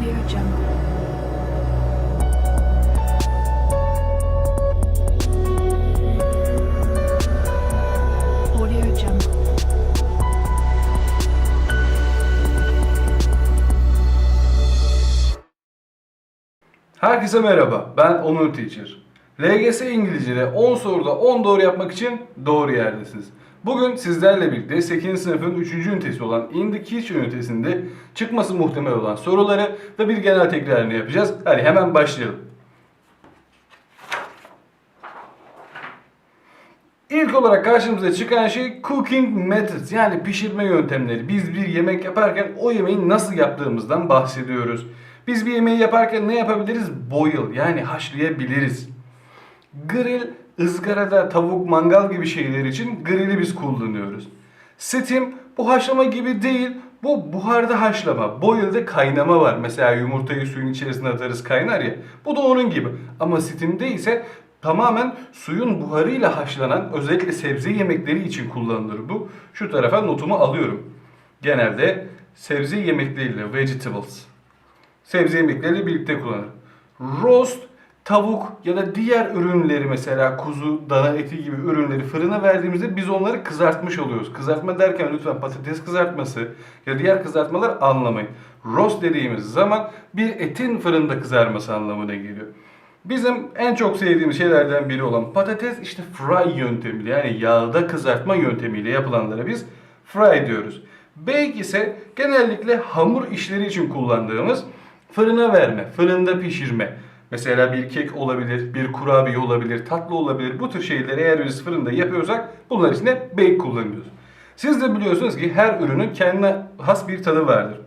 Audio Jungle. Herkese merhaba, ben Onur Teacher. LGS İngilizce'de 10 soruda 10 doğru yapmak için doğru yerdesiniz. Bugün sizlerle birlikte 8. sınıfın 3. ünitesi olan In the Kitchen ünitesinde çıkması muhtemel olan soruları ve bir genel tekrarını yapacağız. Hadi hemen başlayalım. İlk olarak karşımıza çıkan şey cooking methods yani pişirme yöntemleri. Biz bir yemek yaparken o yemeği nasıl yaptığımızdan bahsediyoruz. Biz bir yemeği yaparken ne yapabiliriz? Boil yani haşlayabiliriz. Grill, ızgarada tavuk, mangal gibi şeyler için grill'i biz kullanıyoruz. Steam bu haşlama gibi değil, bu buharda haşlama. Boil'de kaynama var. Mesela yumurtayı suyun içerisine atarız kaynar ya. Bu da onun gibi. Ama steam'de ise tamamen suyun buharıyla haşlanan özellikle sebze yemekleri için kullanılır bu. Şu tarafa notumu alıyorum. Genelde sebze yemekleriyle vegetables sebze yemekleriyle birlikte kullanır. Roast, tavuk ya da diğer ürünleri mesela kuzu, dana eti gibi ürünleri fırına verdiğimizde biz onları kızartmış oluyoruz. Kızartma derken lütfen patates kızartması ya diğer kızartmalar anlamayın. Roast dediğimiz zaman bir etin fırında kızarması anlamına geliyor. Bizim en çok sevdiğimiz şeylerden biri olan patates işte fry yöntemiyle yani yağda kızartma yöntemiyle yapılanlara biz fry diyoruz. Bake ise genellikle hamur işleri için kullandığımız fırına verme, fırında pişirme. Mesela bir kek olabilir, bir kurabiye olabilir, tatlı olabilir. Bu tür şeyleri eğer biz fırında yapıyorsak bunlar için de bake kullanıyoruz. Siz de biliyorsunuz ki her ürünün kendine has bir tadı vardır.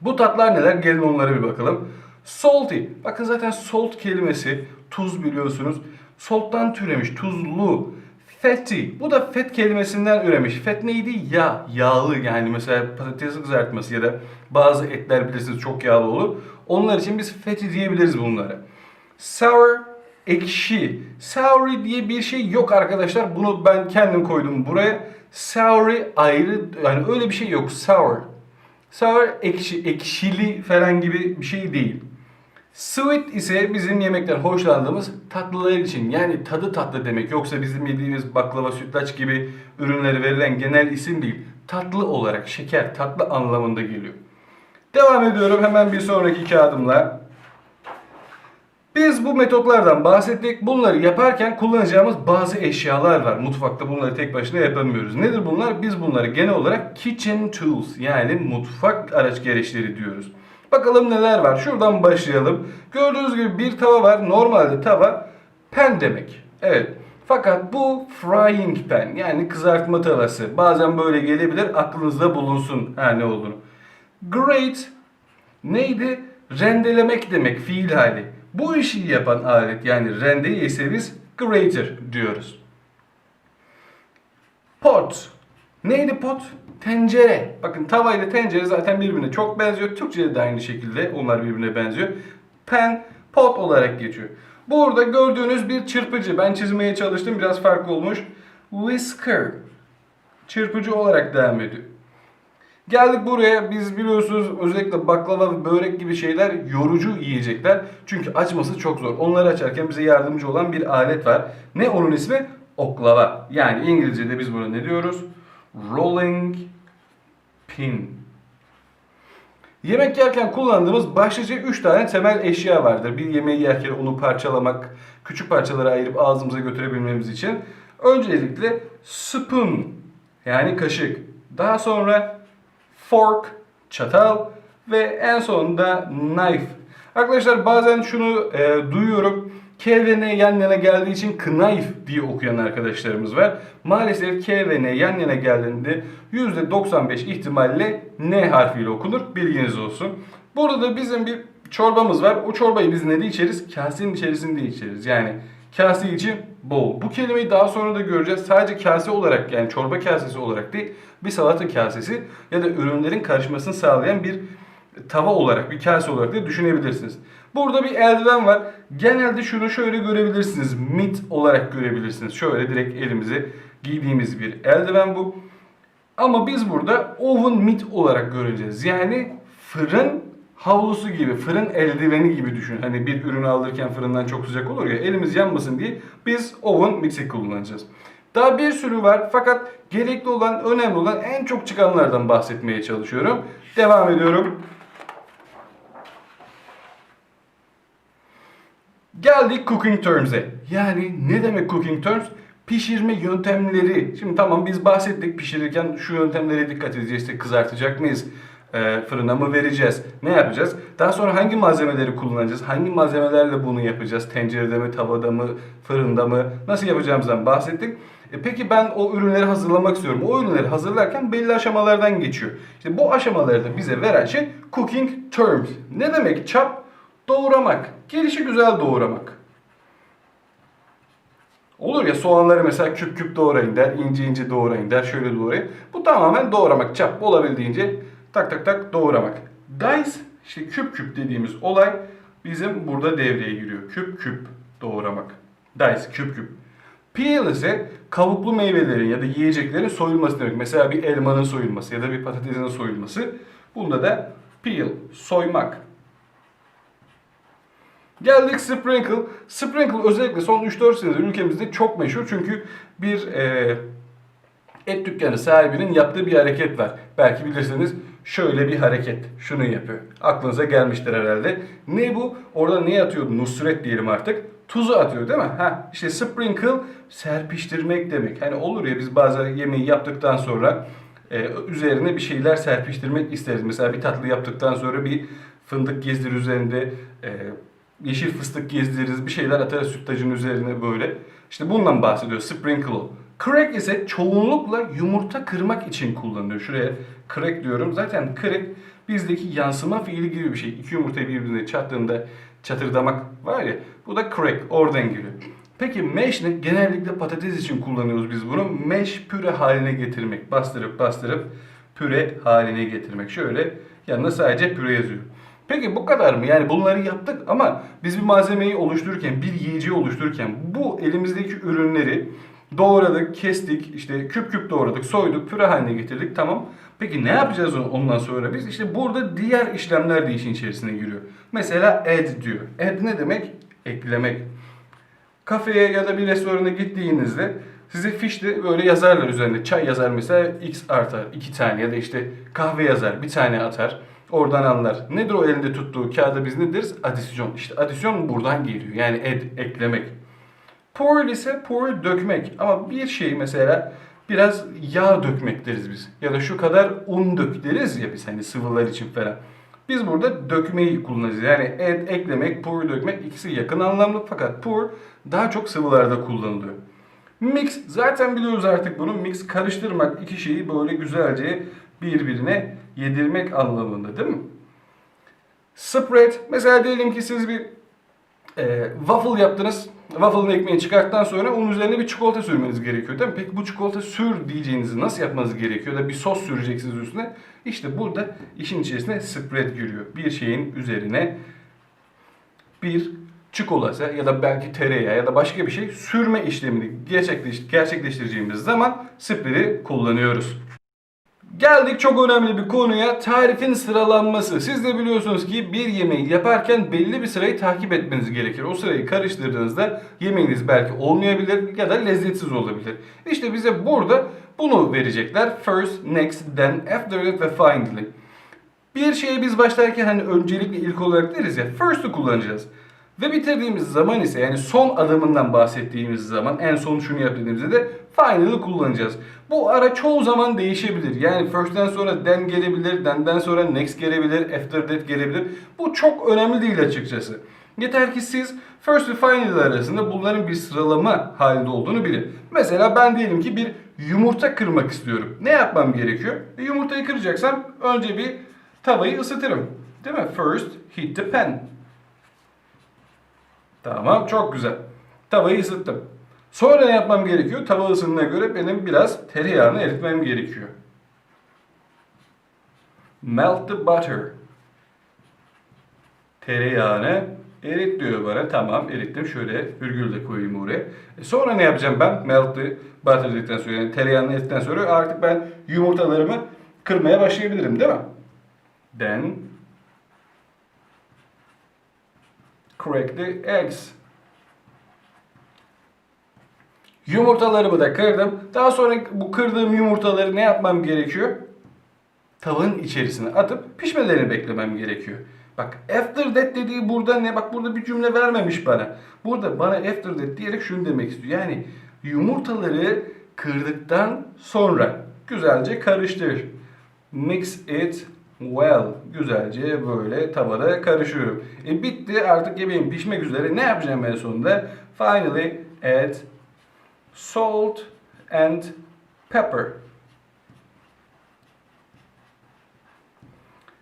Bu tatlar neler? Gelin onlara bir bakalım. Salty. Bakın zaten salt kelimesi tuz biliyorsunuz. Salt'tan türemiş. Tuzlu. Fatty. Bu da fat kelimesinden üremiş. Fat neydi? Yağ. Yağlı yani mesela patates kızartması ya da bazı etler bilirsiniz çok yağlı olur. Onlar için biz fatty diyebiliriz bunlara. Sour ekşi. Sour diye bir şey yok arkadaşlar. Bunu ben kendim koydum buraya. Sour ayrı yani öyle bir şey yok. Sour. Sour ekşi, ekşili falan gibi bir şey değil. Sweet ise bizim yemekten hoşlandığımız tatlılar için yani tadı tatlı demek. Yoksa bizim yediğimiz baklava, sütlaç gibi ürünlere verilen genel isim değil. Tatlı olarak şeker, tatlı anlamında geliyor. Devam ediyorum hemen bir sonraki kağıdımla. Biz bu metotlardan bahsettik. Bunları yaparken kullanacağımız bazı eşyalar var. Mutfakta bunları tek başına yapamıyoruz. Nedir bunlar? Biz bunları genel olarak kitchen tools yani mutfak araç gereçleri diyoruz. Bakalım neler var. Şuradan başlayalım. Gördüğünüz gibi bir tava var. Normalde tava pen demek. Evet. Fakat bu frying pan yani kızartma tavası. Bazen böyle gelebilir. Aklınızda bulunsun ha ne olduğunu. Grate neydi? Rendelemek demek fiil hali. Bu işi yapan alet yani rendeyi ise biz grater diyoruz. Pot. Neydi pot? Tencere. Bakın tava ile tencere zaten birbirine çok benziyor. Türkçe'de de aynı şekilde onlar birbirine benziyor. Pen, pot olarak geçiyor. Burada gördüğünüz bir çırpıcı. Ben çizmeye çalıştım. Biraz farklı olmuş. Whisker. Çırpıcı olarak devam ediyor. Geldik buraya biz biliyorsunuz özellikle baklava ve börek gibi şeyler yorucu yiyecekler. Çünkü açması çok zor. Onları açarken bize yardımcı olan bir alet var. Ne onun ismi? Oklava. Yani İngilizce'de biz buna ne diyoruz? Rolling pin. Yemek yerken kullandığımız başlıca 3 tane temel eşya vardır. Bir yemeği yerken onu parçalamak, küçük parçalara ayırıp ağzımıza götürebilmemiz için. Öncelikle spoon yani kaşık. Daha sonra fork, çatal ve en sonunda knife. Arkadaşlar bazen şunu e, duyuyorum. K ve N yan yana geldiği için knife diye okuyan arkadaşlarımız var. Maalesef K ve N yan yana geldiğinde %95 ihtimalle N harfiyle okunur. Bilginiz olsun. Burada da bizim bir çorbamız var. O çorbayı biz ne de içeriz? Kasenin içerisinde içeriz. Yani kase için bowl. Bu kelimeyi daha sonra da göreceğiz. Sadece kase olarak yani çorba kasesi olarak değil bir salata kasesi ya da ürünlerin karışmasını sağlayan bir tava olarak, bir kase olarak da düşünebilirsiniz. Burada bir eldiven var. Genelde şunu şöyle görebilirsiniz. Mit olarak görebilirsiniz. Şöyle direkt elimize giydiğimiz bir eldiven bu. Ama biz burada oven mit olarak göreceğiz. Yani fırın havlusu gibi, fırın eldiveni gibi düşün. Hani bir ürünü alırken fırından çok sıcak olur ya, elimiz yanmasın diye biz oven mixer kullanacağız. Daha bir sürü var fakat gerekli olan, önemli olan en çok çıkanlardan bahsetmeye çalışıyorum. Devam ediyorum. Geldik cooking terms'e. Yani ne demek cooking terms? Pişirme yöntemleri. Şimdi tamam biz bahsettik pişirirken şu yöntemlere dikkat edeceğiz. Kızartacak mıyız? Ee, fırına mı vereceğiz? Ne yapacağız? Daha sonra hangi malzemeleri kullanacağız? Hangi malzemelerle bunu yapacağız? Tencerede mi, tavada mı, fırında mı? Nasıl yapacağımızdan bahsettik. E peki ben o ürünleri hazırlamak istiyorum. O ürünleri hazırlarken belli aşamalardan geçiyor. İşte bu aşamaları da bize veren şey cooking terms. Ne demek çap? Doğramak. Gelişi güzel doğramak. Olur ya soğanları mesela küp küp doğrayın der, ince ince doğrayın der, şöyle doğrayın. Bu tamamen doğramak, çap olabildiğince tak tak tak doğramak. Dice işte küp küp dediğimiz olay bizim burada devreye giriyor. Küp küp doğramak. Dice küp küp. Peel ise kabuklu meyvelerin ya da yiyeceklerin soyulması demek. Mesela bir elmanın soyulması ya da bir patatesin soyulması. Bunda da peel, soymak. Geldik Sprinkle. Sprinkle özellikle son 3-4 senedir ülkemizde çok meşhur çünkü bir e, et dükkanı sahibinin yaptığı bir hareket var. Belki bilirsiniz şöyle bir hareket. Şunu yapıyor. Aklınıza gelmiştir herhalde. Ne bu? Orada ne atıyor? Nusret diyelim artık. Tuzu atıyor değil mi? Ha, işte sprinkle serpiştirmek demek. Hani olur ya biz bazen yemeği yaptıktan sonra e, üzerine bir şeyler serpiştirmek isteriz. Mesela bir tatlı yaptıktan sonra bir fındık gezdir üzerinde e, yeşil fıstık gezdiririz, bir şeyler atarız sütlacın üzerine böyle. İşte bundan bahsediyor sprinkle. Crack ise çoğunlukla yumurta kırmak için kullanılıyor. Şuraya crack diyorum. Zaten crack bizdeki yansıma fiili gibi bir şey. İki yumurtayı birbirine çattığında çatırdamak var ya. Bu da crack. Oradan geliyor. Peki mash ne? Genellikle patates için kullanıyoruz biz bunu. Mash püre haline getirmek. Bastırıp bastırıp püre haline getirmek. Şöyle yanına sadece püre yazıyor. Peki bu kadar mı? Yani bunları yaptık ama biz bir malzemeyi oluştururken, bir yiyeceği oluştururken bu elimizdeki ürünleri doğradık, kestik, işte küp küp doğradık, soyduk, püre haline getirdik tamam. Peki ne yapacağız ondan sonra biz? İşte burada diğer işlemler de işin içerisine giriyor. Mesela add diyor. Add ne demek? Eklemek. Kafeye ya da bir restorana gittiğinizde size fişte böyle yazarlar üzerinde. Çay yazar mesela x artar iki tane ya da işte kahve yazar bir tane atar. Oradan anlar. Nedir o elinde tuttuğu kağıda biz ne deriz? Adisyon. İşte adisyon buradan geliyor. Yani ed, eklemek. Pour ise pour dökmek. Ama bir şey mesela biraz yağ dökmek deriz biz. Ya da şu kadar un dök deriz ya biz hani sıvılar için falan. Biz burada dökmeyi kullanacağız. Yani ed, eklemek, pour dökmek ikisi yakın anlamlı fakat pour daha çok sıvılarda kullanılıyor. Mix zaten biliyoruz artık bunu. Mix karıştırmak iki şeyi böyle güzelce birbirine yedirmek anlamında değil mi? Spread mesela diyelim ki siz bir e, waffle yaptınız. Waffle'ın ekmeğini çıkarttıktan sonra onun üzerine bir çikolata sürmeniz gerekiyor değil mi? Peki bu çikolata sür diyeceğinizi nasıl yapmanız gerekiyor da bir sos süreceksiniz üstüne. İşte burada işin içerisine spread giriyor. Bir şeyin üzerine bir çikolata ya da belki tereyağı ya da başka bir şey sürme işlemini gerçekleş gerçekleştireceğimiz zaman spread'i kullanıyoruz. Geldik çok önemli bir konuya tarifin sıralanması. Siz de biliyorsunuz ki bir yemeği yaparken belli bir sırayı takip etmeniz gerekir. O sırayı karıştırdığınızda yemeğiniz belki olmayabilir ya da lezzetsiz olabilir. İşte bize burada bunu verecekler. First, next, then, after it ve finally. Bir şeyi biz başlarken hani öncelikle ilk olarak deriz ya first'ı kullanacağız. Ve bitirdiğimiz zaman ise yani son adımından bahsettiğimiz zaman en son şunu yap dediğimizde de final'ı kullanacağız. Bu ara çoğu zaman değişebilir. Yani first'ten sonra then gelebilir, then'den sonra next gelebilir, after that gelebilir. Bu çok önemli değil açıkçası. Yeter ki siz first ve final arasında bunların bir sıralama halinde olduğunu bilin. Mesela ben diyelim ki bir yumurta kırmak istiyorum. Ne yapmam gerekiyor? E, yumurtayı kıracaksam önce bir tavayı ısıtırım. Değil mi? First heat the pan. Tamam çok güzel. Tavayı ısıttım. Sonra ne yapmam gerekiyor? Tava ısınına göre benim biraz tereyağını eritmem gerekiyor. Melt the butter. Tereyağını erit diyor bana. Tamam erittim. Şöyle virgül de koyayım oraya. E sonra ne yapacağım ben? Melt the butter dedikten sonra yani tereyağını erittikten sonra artık ben yumurtalarımı kırmaya başlayabilirim değil mi? Then the eggs. Yumurtalarımı da kırdım. Daha sonra bu kırdığım yumurtaları ne yapmam gerekiyor? Tavanın içerisine atıp pişmelerini beklemem gerekiyor. Bak after that dediği burada ne? Bak burada bir cümle vermemiş bana. Burada bana after that diyerek şunu demek istiyor. Yani yumurtaları kırdıktan sonra güzelce karıştır. Mix it well. Güzelce böyle tavada karışıyorum. E bitti artık yemeğim pişmek üzere. Ne yapacağım en sonunda? Finally add salt and pepper.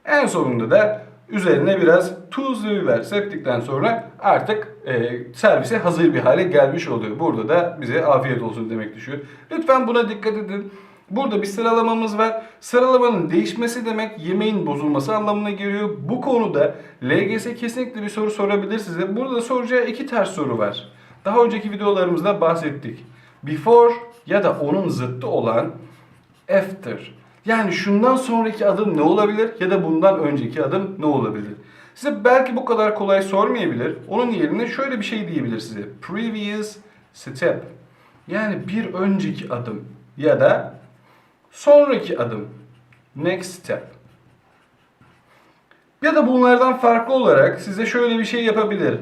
En sonunda da üzerine biraz tuz ve biber septikten sonra artık e, servise hazır bir hale gelmiş oluyor. Burada da bize afiyet olsun demek düşüyor. Lütfen buna dikkat edin. Burada bir sıralamamız var. Sıralamanın değişmesi demek yemeğin bozulması anlamına geliyor. Bu konuda LGS kesinlikle bir soru sorabilir size. Burada soracağı iki ters soru var. Daha önceki videolarımızda bahsettik. Before ya da onun zıttı olan after. Yani şundan sonraki adım ne olabilir ya da bundan önceki adım ne olabilir? Size belki bu kadar kolay sormayabilir. Onun yerine şöyle bir şey diyebilir size. Previous step. Yani bir önceki adım ya da sonraki adım. Next step. Ya da bunlardan farklı olarak size şöyle bir şey yapabilir.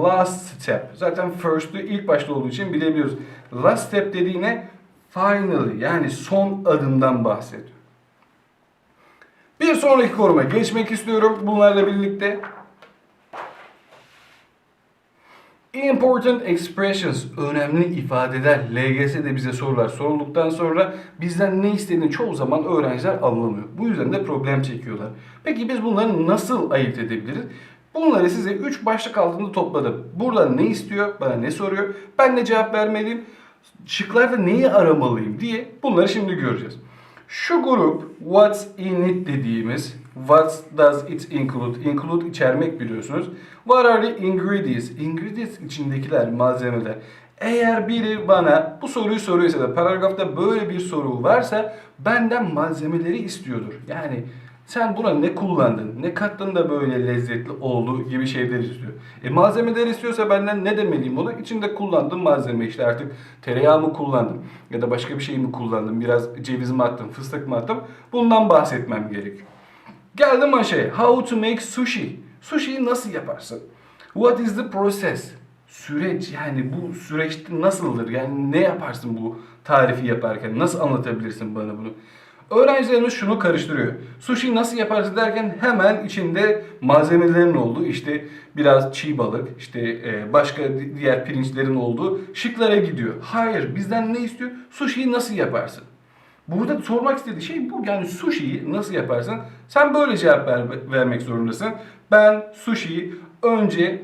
Last step. Zaten first'ü ilk başta olduğu için bilebiliyoruz. Last step dediğine finally yani son adımdan bahsediyor. Bir sonraki koruma geçmek istiyorum bunlarla birlikte. Important expressions, önemli ifadeler. LGS'de bize sorular sorulduktan sonra bizden ne istediğini çoğu zaman öğrenciler anlamıyor. Bu yüzden de problem çekiyorlar. Peki biz bunları nasıl ayırt edebiliriz? Bunları size 3 başlık altında topladım. Burada ne istiyor, bana ne soruyor, ben ne cevap vermeliyim, şıklarda neyi aramalıyım diye bunları şimdi göreceğiz. Şu grup what's in it dediğimiz what does it include? Include içermek biliyorsunuz. What are the ingredients? Ingredients içindekiler, malzemeler. Eğer biri bana bu soruyu soruyorsa da paragrafta böyle bir soru varsa benden malzemeleri istiyordur. Yani sen buna ne kullandın, ne kattın da böyle lezzetli oldu gibi şeyler istiyor. E malzemeler istiyorsa benden ne demeliyim ona? İçinde kullandığım malzeme işte artık tereyağı mı kullandım ya da başka bir şey mi kullandım, biraz ceviz mi attım, fıstık mı attım? Bundan bahsetmem gerekiyor. Geldim aşağıya. How to make sushi. Sushi'yi nasıl yaparsın? What is the process? Süreç yani bu süreçte nasıldır? Yani ne yaparsın bu tarifi yaparken? Nasıl anlatabilirsin bana bunu? Öğrencilerimiz şunu karıştırıyor. Sushi nasıl yaparsın derken hemen içinde malzemelerin olduğu işte biraz çiğ balık, işte e, başka diğer pirinçlerin olduğu şıklara gidiyor. Hayır bizden ne istiyor? Sushi'yi nasıl yaparsın? Burada sormak istediği şey bu. Yani sushi'yi nasıl yaparsın? Sen böyle cevap ver, vermek zorundasın. Ben sushi'yi önce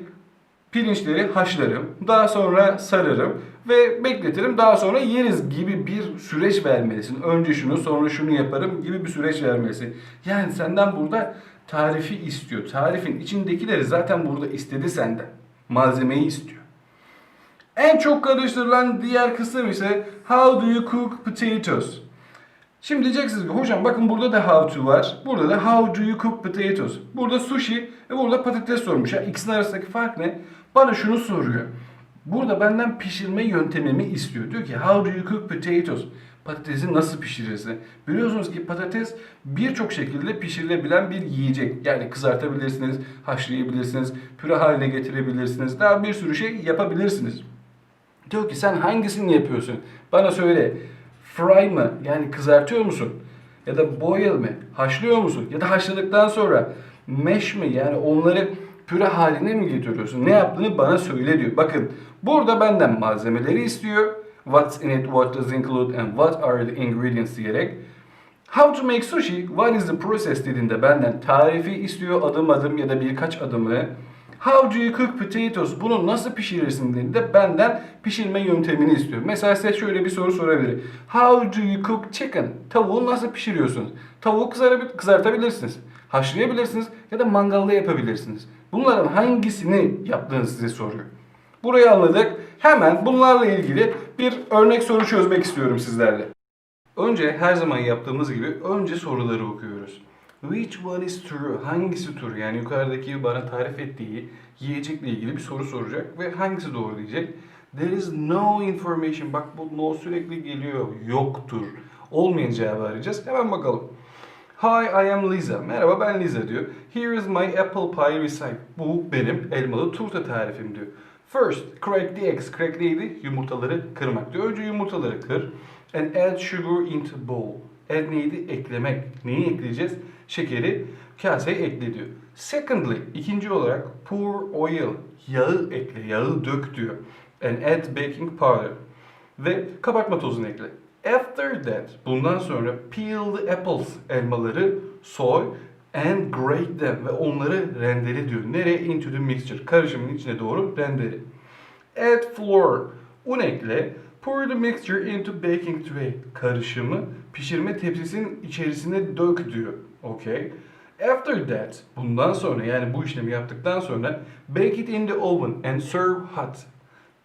pirinçleri haşlarım. Daha sonra sararım ve bekletirim. Daha sonra yeriz gibi bir süreç vermelisin. Önce şunu sonra şunu yaparım gibi bir süreç vermelisin. Yani senden burada tarifi istiyor. Tarifin içindekileri zaten burada istedi senden. Malzemeyi istiyor. En çok karıştırılan diğer kısım ise how do you cook potatoes? Şimdi diyeceksiniz ki hocam bakın burada da how to var. Burada da how do you cook potatoes? Burada sushi ve burada patates sormuş. Ya ikisinin arasındaki fark ne? Bana şunu soruyor. Burada benden pişirme yöntemimi istiyor. Diyor ki how do you cook potatoes? Patatesi nasıl pişirirsin? Biliyorsunuz ki patates birçok şekilde pişirilebilen bir yiyecek. Yani kızartabilirsiniz, haşlayabilirsiniz, püre haline getirebilirsiniz. Daha bir sürü şey yapabilirsiniz. Diyor ki sen hangisini yapıyorsun? Bana söyle. Fry mı? Yani kızartıyor musun? Ya da boil mi? Haşlıyor musun? Ya da haşladıktan sonra mesh mi? Yani onları püre haline mi getiriyorsun? Ne yaptığını bana söyle diyor. Bakın burada benden malzemeleri istiyor. What's in it, what does include and what are the ingredients diyerek. How to make sushi, what is the process dediğinde benden tarifi istiyor adım adım ya da birkaç adımı. How do you cook potatoes? Bunu nasıl pişirirsin dediğinde benden pişirme yöntemini istiyor. Mesela size şöyle bir soru sorabilir. How do you cook chicken? Tavuğu nasıl pişiriyorsunuz? Tavuğu kızartabilirsiniz. Haşlayabilirsiniz ya da mangalda yapabilirsiniz. Bunların hangisini yaptığınızı size soruyor. Burayı anladık. Hemen bunlarla ilgili bir örnek soru çözmek istiyorum sizlerle. Önce her zaman yaptığımız gibi önce soruları okuyoruz. Which one is true? Hangisi true? Yani yukarıdaki bana tarif ettiği yiyecekle ilgili bir soru soracak ve hangisi doğru diyecek. There is no information. Bak bu no sürekli geliyor. Yoktur. Olmayan cevabı arayacağız. Hemen bakalım. Hi, I am Lisa. Merhaba ben Lisa diyor. Here is my apple pie recipe. Bu benim elmalı turta tarifim diyor. First, crack the eggs. Crack neydi? Yumurtaları kırmak diyor. Önce yumurtaları kır. And add sugar into bowl. Add neydi? Eklemek. Neyi ekleyeceğiz? Şekeri kaseye ekle diyor. Secondly, ikinci olarak pour oil. Yağı ekle, yağı dök diyor. And add baking powder. Ve kabartma tozunu ekle. After that, bundan sonra peel the apples, elmaları soy and grate them ve onları rendele diyor. Nereye? Into the mixture. Karışımın içine doğru rendele. Add flour, un ekle. Pour the mixture into baking tray. Karışımı pişirme tepsisinin içerisine dök diyor. Okay. After that, bundan sonra yani bu işlemi yaptıktan sonra bake it in the oven and serve hot.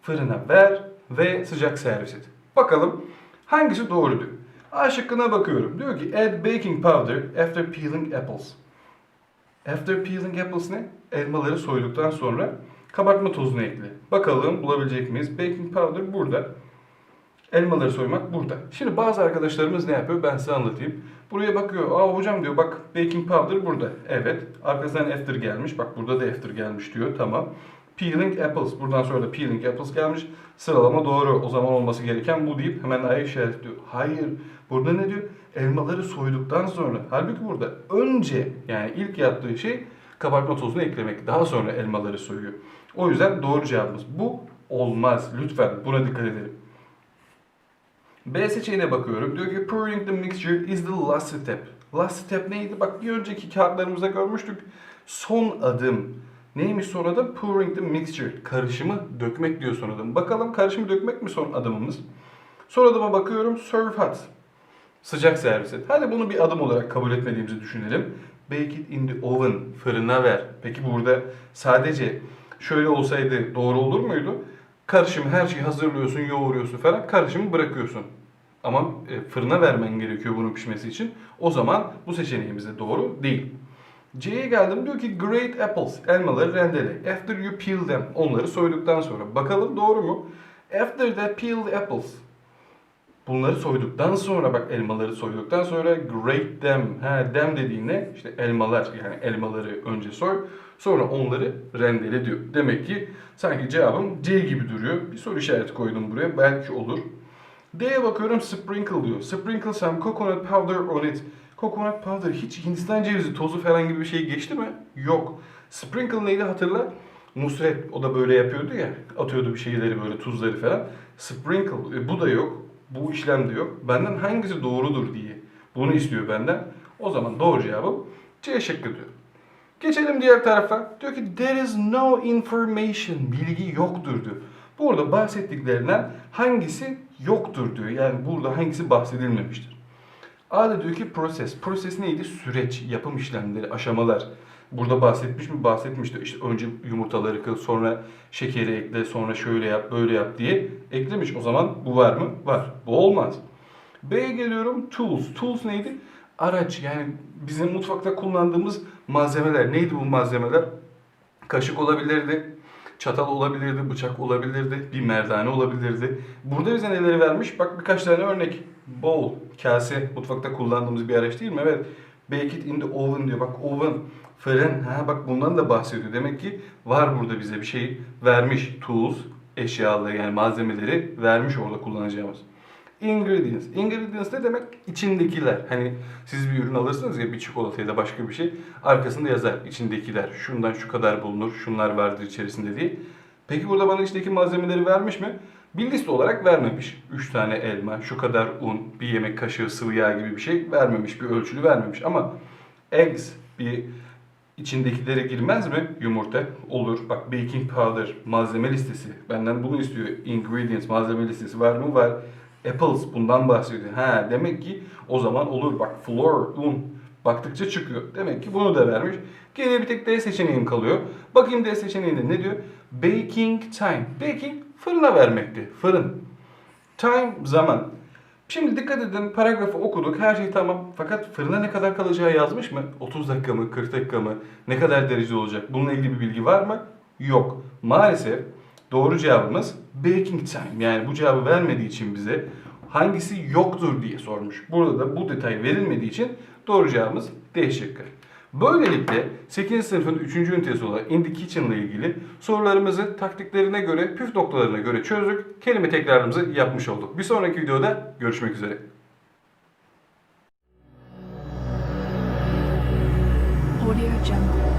Fırına ver ve sıcak servis et. Bakalım hangisi doğru diyor. A şıkkına bakıyorum. Diyor ki add baking powder after peeling apples. After peeling apples ne? Elmaları soyduktan sonra kabartma tozunu ekle. Bakalım bulabilecek miyiz? Baking powder burada. Elmaları soymak burada. Şimdi bazı arkadaşlarımız ne yapıyor? Ben size anlatayım. Buraya bakıyor. Aa hocam diyor bak baking powder burada. Evet. Arkasından after gelmiş. Bak burada da after gelmiş diyor. Tamam. Peeling apples. Buradan sonra da peeling apples gelmiş. Sıralama doğru. O zaman olması gereken bu deyip hemen A'ya işaretliyor. Hayır. Burada ne diyor? Elmaları soyduktan sonra. Halbuki burada önce yani ilk yaptığı şey kabartma tozunu eklemek. Daha sonra elmaları soyuyor. O yüzden doğru cevabımız bu olmaz. Lütfen buna dikkat edelim. B seçeneğine bakıyorum. Diyor ki pouring the mixture is the last step. Last step neydi? Bak bir önceki kağıtlarımızda görmüştük. Son adım. Neymiş son adım? Pouring the mixture. Karışımı dökmek diyor son adım. Bakalım karışımı dökmek mi son adımımız? Son adıma bakıyorum. Serve hot. Sıcak servis et. Hadi bunu bir adım olarak kabul etmediğimizi düşünelim. Bake it in the oven. Fırına ver. Peki burada sadece şöyle olsaydı doğru olur muydu? Karışım her şeyi hazırlıyorsun, yoğuruyorsun falan. Karışımı bırakıyorsun. Ama e, fırına vermen gerekiyor bunun pişmesi için. O zaman bu seçeneğimiz de doğru değil. C'ye geldim diyor ki great apples. Elmaları rendele. After you peel them. Onları soyduktan sonra. Bakalım doğru mu? After the apples. Bunları soyduktan sonra bak elmaları soyduktan sonra grate them. Ha them dediğin ne? İşte elmalar yani elmaları önce soy sonra onları rendele diyor. Demek ki sanki cevabım C gibi duruyor. Bir soru işareti koydum buraya belki olur. D'ye bakıyorum sprinkle diyor. Sprinkle some coconut powder on it. Coconut powder hiç Hindistan cevizi tozu falan gibi bir şey geçti mi? Yok. Sprinkle neydi hatırla? Nusret o da böyle yapıyordu ya. Atıyordu bir şeyleri böyle tuzları falan. Sprinkle e, bu da yok. Bu işlem de yok. Benden hangisi doğrudur diye. Bunu istiyor benden. O zaman doğru cevabım C şıkkı diyor. Geçelim diğer tarafa. Diyor ki there is no information. Bilgi yoktur diyor. Burada bahsettiklerinden hangisi yoktur diyor. Yani burada hangisi bahsedilmemiştir. A'da diyor ki proses. Proses neydi? Süreç, yapım işlemleri, aşamalar. Burada bahsetmiş mi? Bahsetmişti. İşte önce yumurtaları kır, sonra şekeri ekle, sonra şöyle yap, böyle yap diye eklemiş. O zaman bu var mı? Var. Bu olmaz. B'ye geliyorum. Tools. Tools neydi? Araç. Yani bizim mutfakta kullandığımız malzemeler. Neydi bu malzemeler? Kaşık olabilirdi. Çatal olabilirdi, bıçak olabilirdi, bir merdane olabilirdi. Burada bize neleri vermiş? Bak birkaç tane örnek. Bowl, kase, mutfakta kullandığımız bir araç değil mi? Evet. Bake it in the oven diyor. Bak oven, fırın. Ha bak bundan da bahsediyor. Demek ki var burada bize bir şey vermiş. Tools, eşyaları yani malzemeleri vermiş orada kullanacağımız. Ingredients. Ingredients ne demek? İçindekiler. Hani siz bir ürün alırsınız ya bir çikolata ya da başka bir şey. Arkasında yazar içindekiler. Şundan şu kadar bulunur, şunlar vardır içerisinde diye. Peki burada bana içindeki malzemeleri vermiş mi? Bir liste olarak vermemiş. 3 tane elma, şu kadar un, bir yemek kaşığı sıvı yağ gibi bir şey vermemiş. Bir ölçülü vermemiş. Ama eggs bir içindekileri girmez mi? Yumurta olur. Bak baking powder malzeme listesi. Benden bunu istiyor. Ingredients malzeme listesi var mı? Var. Apples bundan bahsediyor. Ha demek ki o zaman olur. Bak flour, un baktıkça çıkıyor. Demek ki bunu da vermiş. Geriye bir tek D seçeneğim kalıyor. Bakayım D seçeneğinde ne diyor? Baking time. Baking fırına vermekti. Fırın. Time zaman. Şimdi dikkat edin paragrafı okuduk her şey tamam fakat fırına ne kadar kalacağı yazmış mı? 30 dakika mı 40 dakika mı ne kadar derece olacak bununla ilgili bir bilgi var mı? Yok. Maalesef doğru cevabımız baking time yani bu cevabı vermediği için bize hangisi yoktur diye sormuş. Burada da bu detay verilmediği için doğru cevabımız D şıkkı. Böylelikle 8. sınıfın 3. ünitesi olan In the Kitchen ile ilgili sorularımızı taktiklerine göre, püf noktalarına göre çözdük. Kelime tekrarımızı yapmış olduk. Bir sonraki videoda görüşmek üzere. Audio Jungle.